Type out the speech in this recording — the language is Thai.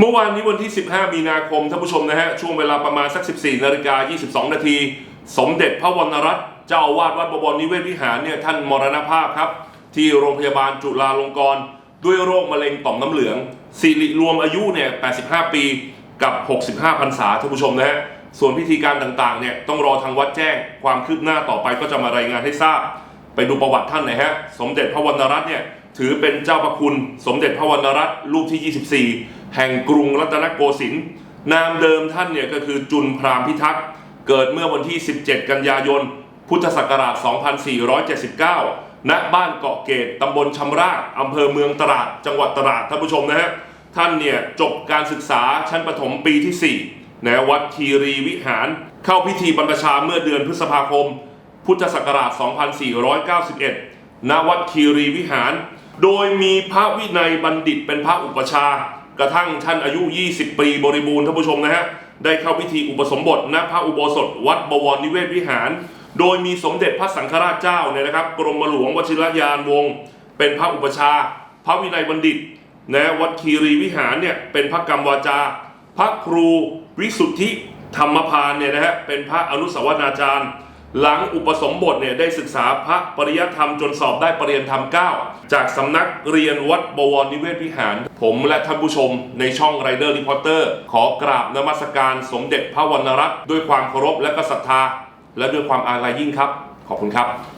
เมื่อวานนี้วันที่ 15 มีนาคมท่านผู้ชมนะฮะ ช่วงเวลาประมาณสัก 14นาฬิกา22 นาที สมเด็จพระวรรณรัตน์เจ้าอาวาสวัดบวรนิเวศวิหารเนี่ยท่านมรณภาพครับ ที่โรงพยาบาลจุฬาลงกรณ์ด้วยโรคมะเร็งต่อมน้ำเหลืองสิริรวมอายุเนี่ย 85 ปีกับ 65พรรษาท่านผู้ชมนะฮะ ส่วนพิธีการต่างๆเนี่ยต้องรอทางวัดแจ้งความคืบหน้าต่อไปก็จะมารายงานให้ทราบ ไปดูประวัติท่านหน่อยฮะ สมเด็จพระวรรณรัตน์เนี่ย ถือเป็นเจ้าประคุณสมเด็จพระวรรณรัตน์รูปที่ 24 แห่งกรุงรัตนโกสินทร์นามเดิมท่านเนี่ยก็คือจุนพรามพิทักษ์เกิดเมื่อวันที่ 17 กันยายน พุทธศักราช 2479 ณ บ้านเกาะเกตตำบลชำรากอำเภอเมืองตราด จังหวัดตราดท่านผู้ชมนะฮะท่านเนี่ยจบการศึกษาชั้นประถมปีที่4นวัดคีรีวิหาร เข้าพิธีบรรพชาเมื่อเดือนพฤษภาคม พุทธศักราช 2491 ณ วัดคีรีวิหาร โดยมีพระวินัยบัณฑิตเป็นพระอุปชากระทั่งท่านอายุ 20 ปีบริบูรณ์ท่านผู้ชมนะฮะได้เข้าพิธีอุปสมบทณพระอุโบสถ วัดบวรนิเวศวิหาร โดยมีสมเด็จพระสังฆราชเจ้าเนี่ยนะครับ กรมหลวงวชิรยานวงศ์เป็นพระอุปชา พระวินัยบัณฑิตนะวัดคีรีวิหารเนี่ยเป็นพระกรรมวาจา พระครูวิสุทธิธรรมพานเนี่ยนะฮะเป็นพระอนุสาวนาจารย์ หลังอุปสมบทเนี่ยได้ศึกษาพระปริยธรรมจนสอบได้ปรริยธรรม 9 จากสำนักเรียนวัดบวรนิเวศวิหาร ผมและท่านผู้ชมในช่องไรเดอร์รีพอร์เตอร์ขอกราบนมัสการสมเด็จพระวรรณรัตน์ด้วยความเคารพและก็ศรัทธา และด้วยความอาลัยยิ่งครับ ขอบคุณครับ